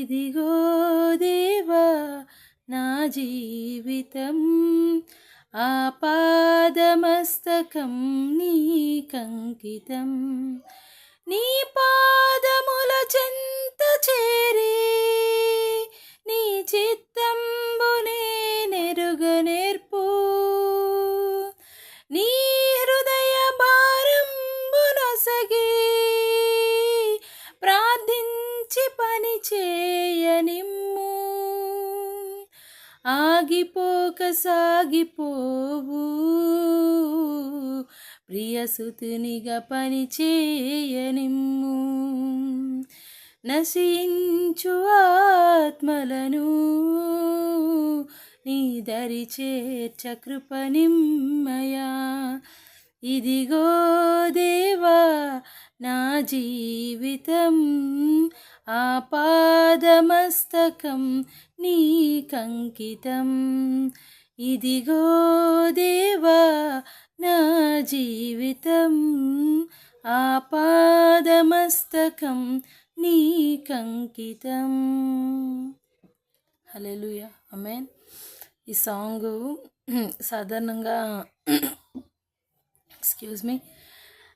ఇదిగో దేవా నా జీవితం ఆపాదమస్తకం నీకంకితం నీ పాదముల చెంత చేరే నీ చిత్తంబునే నెరుగ నేర్పు. సాగిపోవు. ప్రియసుతునిగా పని చేయనిమ్ము నశించు ఆత్మలను నీ దరి చేర్చ కృపనిమ్మయా ఇదిగో దేవా నా జీవితం ఆపాదమస్తకం నీకంకితం ఇదిగో దేవా నా జీవితం ఆపాదమస్తకం నీకంకితం హలో అమెన్ ఈ సాంగ్ సాధారణంగా ఎక్స్క్యూజ్ మీ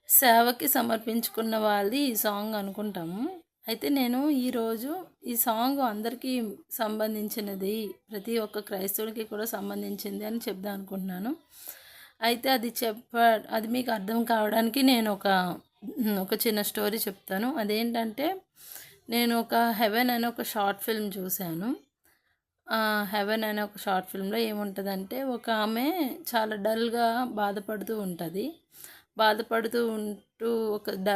సేవకి సమర్పించుకున్న వాళ్ళది ఈ సాంగ్ అనుకుంటాము. అయితే నేను ఈరోజు ఈ సాంగ్ అందరికీ సంబంధించినది ప్రతి ఒక్క క్రైస్తవుడికి కూడా సంబంధించింది అని చెప్దాం అనుకుంటున్నాను. అయితే అది చెప్ప అది మీకు అర్థం కావడానికి నేను ఒక ఒక చిన్న స్టోరీ చెప్తాను. అదేంటంటే నేను ఒక హెవెన్ అనే ఒక షార్ట్ ఫిల్మ్ చూశాను. హెవెన్ అనే ఒక షార్ట్ ఫిల్మ్లో ఏముంటుందంటే ఒక ఆమె చాలా డల్గా బాధపడుతూ ఉంటుంది. బాధపడుతూ ఉంటూ ఒక డ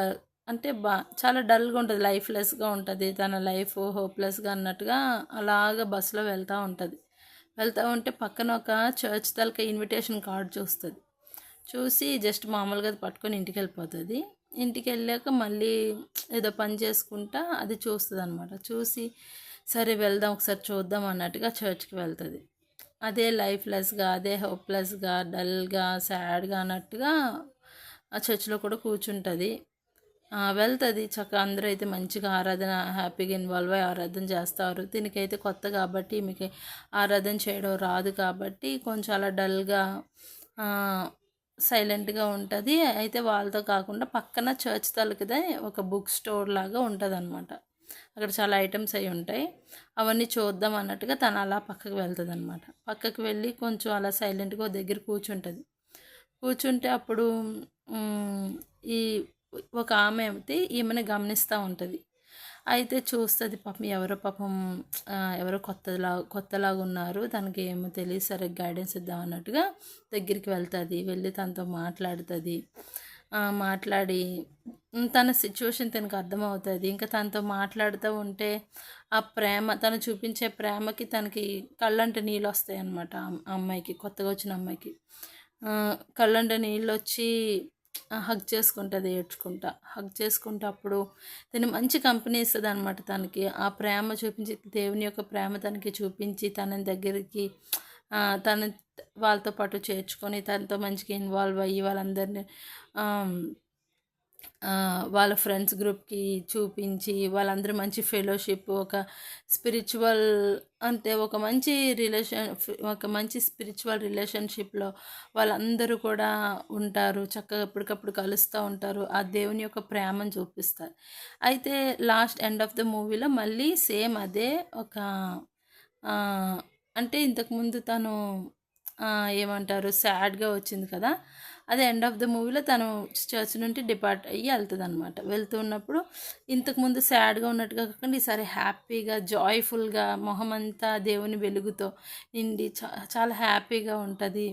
అంటే బా చాలా డల్గా ఉంటుంది. లైఫ్లెస్గా ఉంటుంది. తన లైఫ్ హోప్లెస్గా అన్నట్టుగా అలాగ బస్సులో వెళ్తూ ఉంటుంది. వెళ్తూ ఉంటే పక్కన ఒక చర్చ్ తలక ఇన్విటేషన్ కార్డ్ చూస్తుంది. చూసి జస్ట్ మామూలుగా అది పట్టుకొని ఇంటికి వెళ్ళిపోతుంది ఇంటికి వెళ్ళాక మళ్ళీ ఏదో పని చేసుకుంటా అది చూస్తుంది అనమాట చూసి సరే వెళ్దాం ఒకసారి చూద్దాం అన్నట్టుగా చర్చ్కి వెళ్తుంది. అదే లైఫ్లెస్గా అదే హోప్లెస్గా డల్గా సాడ్గా అన్నట్టుగా ఆ చర్చ్లో కూడా కూర్చుంటుంది. వెళ్తుంది. చక్కగా అందరూ అయితే మంచిగా ఆరాధన హ్యాపీగా ఇన్వాల్వ్ అయ్యి ఆరాధన చేస్తారు. దీనికైతే కొత్త కాబట్టి మీకు ఆరాధన చేయడం రాదు కాబట్టి కొంచెం అలా డల్గా సైలెంట్గా ఉంటుంది. అయితే వాళ్ళతో కాకుండా పక్కన చర్చ్ తలకిదే ఒక బుక్ స్టోర్ లాగా ఉంటుంది అనమాట అక్కడ చాలా ఐటమ్స్ అవి ఉంటాయి. అవన్నీ చూద్దాం అన్నట్టుగా తను అలా పక్కకు వెళ్తుంది అనమాట పక్కకు వెళ్ళి కొంచెం అలా సైలెంట్గా దగ్గర కూర్చుంటుంది. కూర్చుంటే అప్పుడు ఈ ఒక ఆమె అయితే ఈమెను గమనిస్తూ ఉంటుంది. అయితే చూస్తుంది పాపం ఎవరో పాపం ఎవరో కొత్తలా కొత్తలాగా ఉన్నారు. తనకి ఏమో తెలియదు సరే గైడెన్స్ ఇద్దాం అన్నట్టుగా దగ్గరికి వెళ్తుంది. వెళ్ళి తనతో మాట్లాడుతుంది. మాట్లాడి తన సిచ్యువేషన్ తనకు అర్థమవుతుంది. ఇంకా తనతో మాట్లాడుతూ ఉంటే ఆ ప్రేమ తను చూపించే ప్రేమకి తనకి కళ్ళంటే నీళ్ళు వస్తాయి అన్నమాట అమ్మాయికి కొత్తగా వచ్చిన అమ్మాయికి. కళ్ళంటే నీళ్ళు వచ్చి హగ్ చేసుకుంటుంది ఏడ్చుకుంటా. హగ్ చేసుకుంటే అప్పుడు తను మంచి కంపెనీ ఇస్తుంది అనమాట తనకి. ఆ ప్రేమ చూపించి దేవుని యొక్క ప్రేమ తనకి చూపించి తన దగ్గరికి తన వాళ్ళతో పాటు చేర్చుకొని తనతో మంచిగా ఇన్వాల్వ్ అయ్యి వాళ్ళందరినీ వాళ్ళ ఫ్రెండ్స్ గ్రూప్కి చూపించి వాళ్ళందరూ మంచి ఫెలోషిప్ ఒక స్పిరిచువల్ అంటే ఒక మంచి రిలేషన్ ఒక మంచి స్పిరిచువల్ రిలేషన్షిప్లో వాళ్ళందరూ కూడా ఉంటారు. చక్కగా ఎప్పటికప్పుడు కలుస్తూ ఉంటారు. ఆ దేవుని యొక్క ప్రేమను చూపిస్తారు. అయితే లాస్ట్ ఎండ్ ఆఫ్ ద మూవీలో మళ్ళీ సేమ్ అదే ఒక అంటే ఇంతకుముందు తను ఏమంటారు సాడ్గా వచ్చింది కదా. అది ఎండ్ ఆఫ్ ద మూవీలో తను చర్చ్ నుండి డిపార్ట్ అయ్యి వెళ్తుంది అనమాట వెళ్తున్నప్పుడు ఇంతకుముందు సాడ్గా ఉన్నట్టుగా కాకుండా ఈసారి హ్యాపీగా జాయ్ఫుల్గా మొహం అంతా దేవుని వెలుగుతో నిండి చా చాలా హ్యాపీగా ఉంటుంది.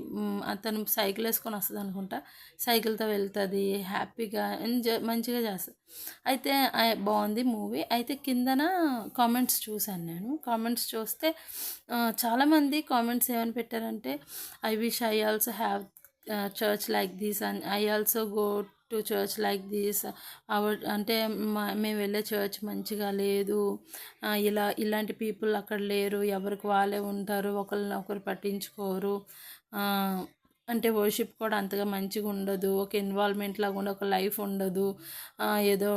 అతను సైకిల్ వేసుకొని వస్తుంది అనుకుంటా. సైకిల్తో వెళ్తుంది హ్యాపీగా ఎంజాయ్ మంచిగా చేస్తుంది. అయితే బాగుంది మూవీ అయితే కిందన కామెంట్స్ చూశాను నేను. కామెంట్స్ చూస్తే చాలామంది కామెంట్స్ ఏమని పెట్టారంటే I wish I also have church like this and I also go to church like this our అంటే మా మేము వెళ్ళే చర్చ్ మంచిగా లేదు. ఇలా ఇలాంటి పీపుల్ అక్కడ లేరు. ఎవరికి వాళ్ళే ఉంటారు. ఒకరిని ఒకరు పట్టించుకోరు. అంటే వర్షిప్ కూడా అంతగా మంచిగా ఉండదు. ఒక ఇన్వాల్వ్మెంట్ లాగా ఉండదు ఒక లైఫ్ ఉండదు. ఏదో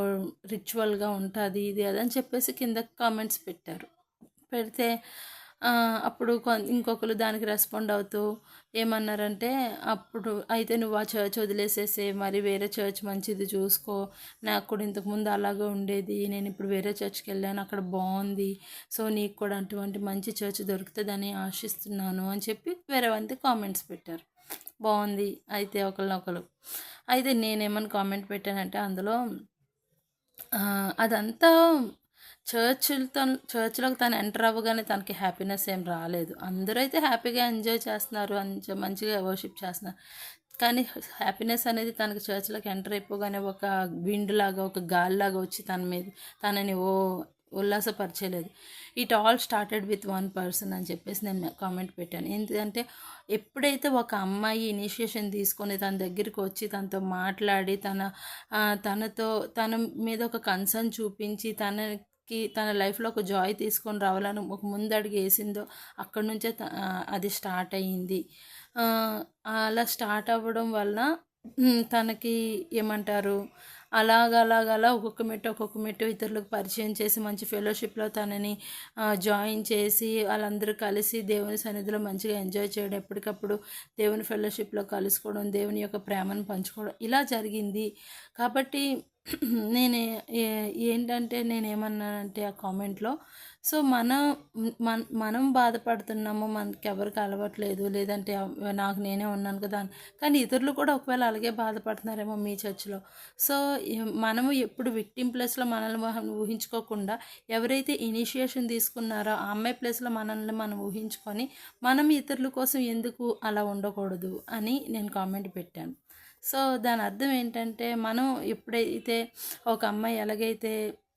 రిచువల్గా ఉంటుంది ఇది అదని చెప్పేసి కింద కామెంట్స్ పెట్టారు. పెడితే అప్పుడు ఇంకొకరు దానికి రెస్పాండ్ అవుతూ ఏమన్నారంటే అప్పుడు అయితే నువ్వు ఆ చర్చ్ వదిలేసేసే మరి వేరే చర్చ్ మంచిది చూసుకో. నాకు కూడా ఇంతకుముందు అలాగే ఉండేది. నేను ఇప్పుడు వేరే చర్చ్కి వెళ్ళాను. అక్కడ బాగుంది. సో నీకు కూడా అటువంటి మంచి చర్చ్ దొరుకుతుందని ఆశిస్తున్నాను అని చెప్పి వేరే వంతి కామెంట్స్ పెట్టారు. బాగుంది. అయితే ఒకరినొకరు అయితే నేనేమని కామెంట్ పెట్టానంటే అందులో అదంతా చర్చిలతో చర్చ్లోకి తను ఎంటర్ అవ్వగానే తనకి హ్యాపీనెస్ ఏం రాలేదు. అందరూ అయితే హ్యాపీగా ఎంజాయ్ చేస్తున్నారు మంచిగా వర్షిప్ చేస్తున్నారు. కానీ హ్యాపీనెస్ అనేది తనకి చర్చ్లోకి ఎంటర్ అయిపోగానే ఒక విండ్ లాగా ఒక గాలిలాగా వచ్చి తన మీద తనని ఓ ఉల్లాసపరచలేదు. It all started with one person అని చెప్పేసి నేను కామెంట్ పెట్టాను. ఎందుకంటే ఎప్పుడైతే ఒక అమ్మాయి ఇనిషియేషన్ తీసుకొని తన దగ్గరికి వచ్చి తనతో మాట్లాడి తన తనతో తన మీద ఒక కన్సర్న్ చూపించి తన కి తన లైఫ్లో ఒక జాయ్ తీసుకొని రావాలని ఒక ముందడుగు వేసిందో అక్కడి నుంచే త- అది స్టార్ట్ అయ్యింది. అలా స్టార్ట్ అవ్వడం వల్ల తనకి ఏమంటారు? అలాగ అలాగ అలా ఒక్కొక్క మెట్టు ఒక్కొక్క మెట్టు ఇతరులకు పరిచయం చేసి మంచి ఫెలోషిప్లో తనని జాయిన్ చేసి వాళ్ళందరూ కలిసి దేవుని సన్నిధిలో మంచిగా ఎంజాయ్ చేయడం ఎప్పటికప్పుడు దేవుని ఫెలోషిప్లో కలుసుకోవడం దేవుని యొక్క ప్రేమను పంచుకోవడం ఇలా జరిగింది. కాబట్టి నేను ఏ- ఏంటంటే నేనేమన్నానంటే ఆ కామెంట్లో సో మన మన మనం బాధపడుతున్నాము మనకి ఎవరికి అలవట్లేదు లేదంటే నాకు నేనే ఉన్నాను కదా అని. కానీ ఇతరులు కూడా ఒకవేళ అలాగే బాధపడుతున్నారేమో మీ చర్చిలో సో మనము ఎప్పుడు విక్టిమ్ ప్లేస్లో మనల్ని మనం ఊహించుకోకుండా ఎవరైతే ఇనిషియేషన్ తీసుకున్నారో ఆ అమ్మాయి ప్లేస్లో మనల్ని మనం ఊహించుకొని మనం ఇతరుల కోసం ఎందుకు అలా ఉండకూడదు అని నేను కామెంట్ పెట్టాను సో దాని అర్థం ఏంటంటే మనం ఎప్పుడైతే ఒక అమ్మాయి ఎలాగైతే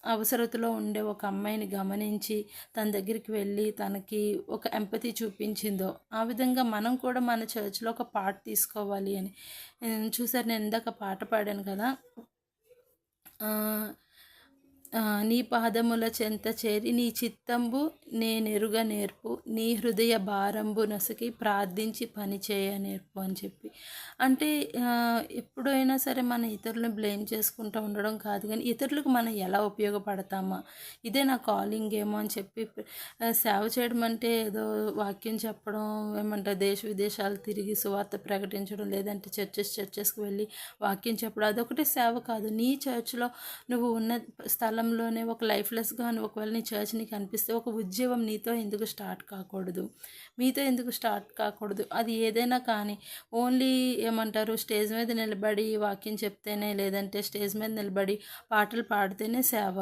అవసరతలో ఉండే ఒక అమ్మాయిని గమనించి తన దగ్గరికి వెళ్ళి తనకి ఒక ఎంపతి చూపించిందో ఆ విధంగా మనం కూడా మన చర్చ్లో ఒక పాట తీసుకోవాలి అని. చూసారు నేను ఇందాక పాట పాడాను కదా. నీ పాదముల చెంత చేరి నీ చిత్తంబు నేనెరుగ నేర్పు నీ హృదయ భారంబు నొసకి ప్రార్థించి పని చేయ నేర్పు అని చెప్పి. అంటే ఎప్పుడైనా సరే మన ఇతరులను బ్లేమ్ చేసుకుంటూ ఉండడం కాదు కానీ ఇతరులకు మనం ఎలా ఉపయోగపడతామా? ఇదే నా కాలింగ్ ఏమో అని చెప్పి సేవ చేయడం అంటే ఏదో వాక్యం చెప్పడం ఏమంటారు దేశ విదేశాలు తిరిగి సువార్త ప్రకటించడం లేదంటే చర్చెస్ చర్చెస్కి వెళ్ళి వాక్యం చెప్పడం అదొకటే సేవ కాదు. నీ చర్చ్లో నువ్వు ఉన్న స్థలం కాలంలోనే ఒక లైఫ్లెస్గా ఒకవేళ నీ చర్చ్ నీకు అనిపిస్తే ఒక ఉద్యోగం నీతో ఎందుకు స్టార్ట్ కాకూడదు? మీతో ఎందుకు స్టార్ట్ కాకూడదు? అది ఏదైనా కానీ ఓన్లీ ఏమంటారు స్టేజ్ మీద నిలబడి వాక్యం చెప్తేనే లేదంటే స్టేజ్ మీద నిలబడి పాటలు పాడితేనే సేవ.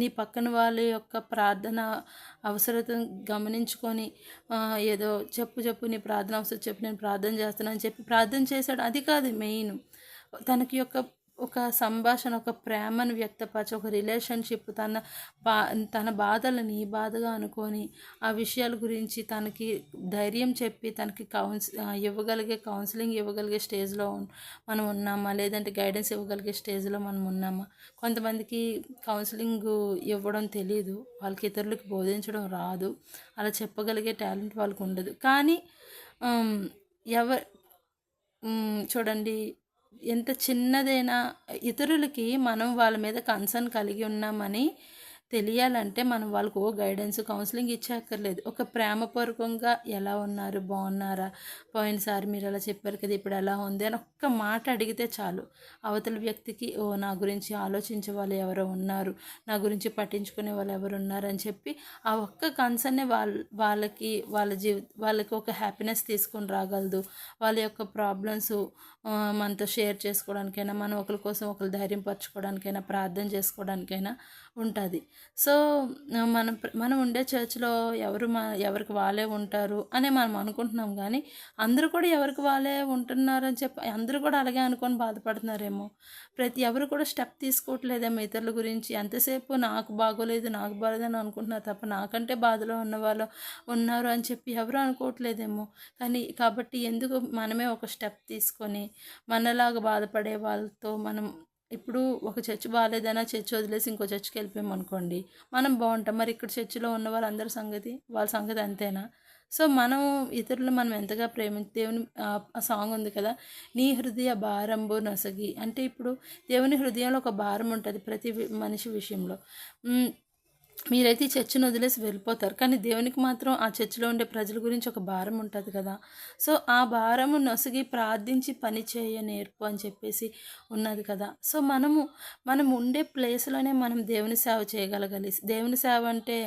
నీ పక్కన వాళ్ళ యొక్క ప్రార్థన అవసరతను గమనించుకొని ఏదో చెప్పు చెప్పు నీ ప్రార్థన అవసరం చెప్పు నేను ప్రార్థన చేస్తున్నాను అని చెప్పి ప్రార్థన చేశాడు. అది కాదు మెయిన్. తనకి యొక్క ఒక సంభాషణ ఒక ప్రేమను వ్యక్తపరచి ఒక రిలేషన్షిప్ తన బా తన బాధలని బాధగా అనుకొని ఆ విషయాల గురించి తనకి ధైర్యం చెప్పి తనకి కౌన్స్ ఇవ్వగలిగే కౌన్సిలింగ్ ఇవ్వగలిగే స్టేజ్లో మనం ఉన్నామా? లేదంటే గైడెన్స్ ఇవ్వగలిగే స్టేజ్లో మనం ఉన్నామా? కొంతమందికి కౌన్సిలింగ్ ఇవ్వడం తెలియదు వాళ్ళకి ఇతరులకు బోధించడం రాదు. అలా చెప్పగలిగే టాలెంట్ వాళ్ళకు ఉండదు. కానీ ఎవ చూడండి ఎంత చిన్నదైనా ఇతరులకి మనం వాళ్ళ మీద కన్సర్న్ కలిగి ఉన్నామని తెలియాలంటే మనం వాళ్ళకు ఓ గైడెన్స్ కౌన్సిలింగ్ ఇచ్చేక్కర్లేదు. ఒక ప్రేమపూర్వకంగా ఎలా ఉన్నారు బాగున్నారా? పోయినసారి మీరు అలా చెప్పారు కదా ఇప్పుడు ఎలా ఉంది అని ఒక్క మాట అడిగితే చాలు. అవతల వ్యక్తికి ఓ నా గురించి ఆలోచించే వాళ్ళు ఎవరో ఉన్నారు నా గురించి పట్టించుకునే వాళ్ళు ఎవరు ఉన్నారని చెప్పి ఆ ఒక్క కన్సర్నే వాళ్ళ వాళ్ళకి వాళ్ళ జీవి వాళ్ళకి ఒక హ్యాపీనెస్ తీసుకొని రాగలదు. వాళ్ళ యొక్క ప్రాబ్లమ్స్ మనతో షేర్ చేసుకోవడానికైనా మనం ఒకరి కోసం ఒకరు ధైర్యం పరచుకోవడానికైనా ప్రార్థన చేసుకోవడానికైనా ఉంటుంది. సో మనం మనం ఉండే చర్చ్లో ఎవరు మా ఎవరికి వాళ్ళే ఉంటారు అనే మనం అనుకుంటున్నాం కానీ అందరూ కూడా ఎవరికి వాళ్ళే ఉంటున్నారని చెప్పి అందరూ కూడా అలాగే అనుకొని బాధపడుతున్నారేమో. ప్రతి ఎవరు కూడా స్టెప్ తీసుకోవట్లేదేమో ఇతరుల గురించి. ఎంతసేపు నాకు బాగోలేదు నాకు బాగోలేదని అనుకుంటున్నారు తప్ప నాకంటే బాధలో ఉన్న వాళ్ళు ఉన్నారు అని చెప్పి ఎవరు అనుకోవట్లేదేమో. కానీ కాబట్టి ఎందుకు మనమే ఒక స్టెప్ తీసుకొని మనలాగా బాధపడే వాళ్ళతో మనం ఇప్పుడు ఒక చర్చ్ బాగాలేదన్నా చర్చ్ వదిలేసి ఇంకో చర్చ్కి వెళ్ళిపోయాం అనుకోండి మనం బాగుంటాం. మరి ఇక్కడ చర్చిలో ఉన్న వాళ్ళందరి సంగతి వాళ్ళ సంగతి అంతేనా? సో మనం ఇతరులు మనం ఎంతగా ప్రేమి దేవుని ఆ సాంగ్ ఉంది కదా నీ హృదయ భారంబు నొసగి. అంటే ఇప్పుడు దేవుని హృదయంలో ఒక భారం ఉంటుంది ప్రతి మనిషి విషయంలో. మీరైతే ఈ చర్చిని వదిలేసి వెళ్ళిపోతారు. కానీ దేవునికి మాత్రం ఆ చర్చిలో ఉండే ప్రజల గురించి ఒక భారం ఉంటుంది కదా. సో ఆ భారము నొసగి ప్రార్థించి పని చేయ నేర్పు అని చెప్పేసి ఉన్నది కదా. సో మనము మనం ఉండే ప్లేస్లోనే మనం దేవుని సేవ చేయగలగాలి. దేవుని సేవ అంటే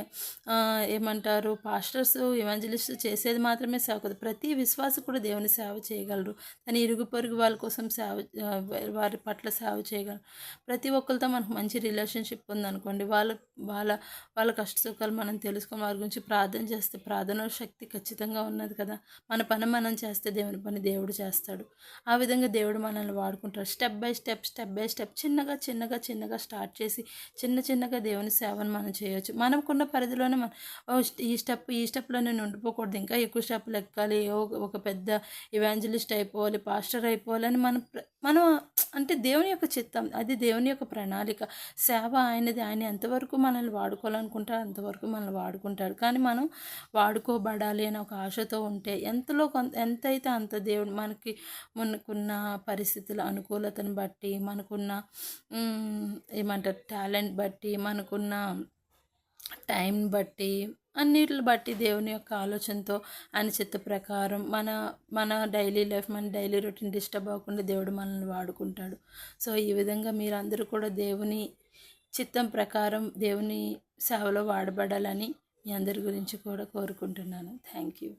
ఏమంటారు? పాస్టర్స్ ఇవాంజలిస్ట్ చేసేది మాత్రమే సేవ కదా. ప్రతి విశ్వాస కూడా దేవుని సేవ చేయగలరు. తన ఇరుగు పొరుగు వాళ్ళ కోసం సేవ వారి పట్ల సేవ చేయగలరు. ప్రతి ఒక్కరితో మనకు మంచి రిలేషన్షిప్ ఉందనుకోండి. వాళ్ళ వాళ్ళ వాళ్ళ కష్ట సుఖాలు మనం తెలుసుకొని వారి గురించి ప్రార్థన చేస్తే ప్రార్థన శక్తి ఖచ్చితంగా ఉన్నది కదా. మన పని మనం చేస్తే దేవుని పని దేవుడు చేస్తాడు. ఆ విధంగా దేవుడు మనల్ని వాడుకుంటాడు. Step by step step by step చిన్నగా చిన్నగా చిన్నగా స్టార్ట్ చేసి చిన్న చిన్నగా దేవుని సేవను మనం చేయొచ్చు. మనకున్న పరిధిలోనే మనం ఈ స్టెప్ ఈ స్టెప్లో నేను ఉండిపోకూడదు. ఇంకా ఎక్కువ స్టెప్లు ఎక్కాలి. ఒక పెద్ద ఇవాంజలిస్ట్ అయిపోవాలి పాస్టర్ అయిపోవాలి అని మనం మనం అంటే దేవుని యొక్క చిత్తం అది దేవుని యొక్క ప్రణాళిక. సేవ ఆయనది ఆయన ఎంతవరకు మనల్ని వాడుకోవాలనుకుంటారు అంతవరకు మనల్ని వాడుకుంటాడు. కానీ మనం వాడుకోబడాలి అని ఒక ఆశతో ఉంటే ఎంతలో కొంత ఎంతైతే అంత దేవుడు మనకి మనకున్న పరిస్థితుల అనుకూలతను బట్టి మనకున్న ఏమంటారు టాలెంట్ బట్టి మనకున్న టైం బట్టి అన్నిటిని బట్టి దేవుని యొక్క ఆలోచనతో ఆయన చిత్త ప్రకారం మన మన డైలీ లైఫ్ మన డైలీ రొటీన్ డిస్టర్బ్ అవ్వకుండా దేవుడు మనల్ని వాడుకుంటాడు. సో ఈ విధంగా మీరందరూ కూడా దేవుని చిత్తం ప్రకారం దేవుని సేవలో వాడబడాలని మీ అందరి గురించి కూడా కోరుకుంటున్నాను. Thank you